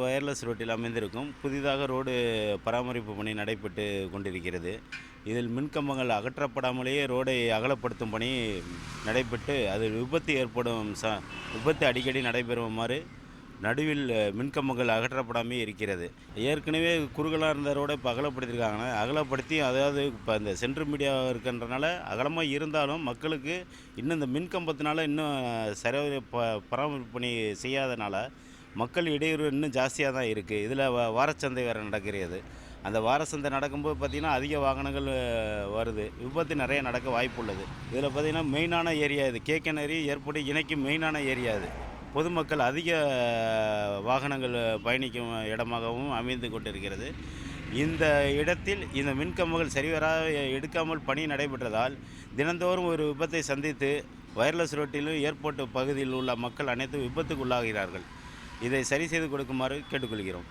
Wireless ரோட்டில் அமைந்திருக்கும். புதிதாக ரோடு பராமரிப்பு பணி நடைபெற்று கொண்டிருக்கிறது. இதில் மின்கம்பங்கள் அகற்றப்படாமலேயே ரோடை அகலப்படுத்தும் பணி நடைபெற்று அதில் விபத்து ஏற்படும் ச விபத்து அடிக்கடி நடைபெறுமாறு நடுவில் மின்கம்பங்கள் அகற்றப்படாமே இருக்கிறது. ஏற்கனவே குறுகலாக இருந்த ரோடை இப்போ அகலப்படுத்தியிருக்காங்க. அகலப்படுத்தி அதாவது இப்போ இந்த சென்ட்ரல் மீடியா இருக்கின்றனால அகலமாக இருந்தாலும் மக்களுக்கு இன்னும் இந்த மின்கம்பத்தினால இன்னும் சரி ப பராமரிப்பு பணி செய்யாதனால மக்கள் இடையூறு இன்னும் ஜாஸ்தியாக தான் இருக்குது இதில் வ வாரச்சந்தை வேறு நடக்கிறது. அந்த வாரச்சந்தை நடக்கும்போது பார்த்திங்கன்னா அதிக வாகனங்கள் வருது. விபத்து நிறைய நடக்க வாய்ப்பு உள்ளது. இதில் பார்த்திங்கன்னா மெயினான ஏரியா இது. கேக்கனரி ஏற்படி இணைக்கும் மெயினான ஏரியா இது பொதுமக்கள் அதிக வாகனங்கள் பயணிக்கும் இடமாகவும் அமைந்து கொண்டிருக்கிறது. இந்த இடத்தில் இந்த மின்கம்பங்கள் சரிவராக எடுக்காமல் பணி நடைபெற்றதால் தினந்தோறும் ஒரு விபத்தை சந்தித்து வயர்லெஸ் ரோட்டிலும் ஏர்போர்ட் பகுதியில் உள்ள மக்கள் அனைத்தும் விபத்துக்குள்ளாகிறார்கள். இதை சரி செய்து கொடுக்குமாறு கேட்டுக்கொள்கிறோம்.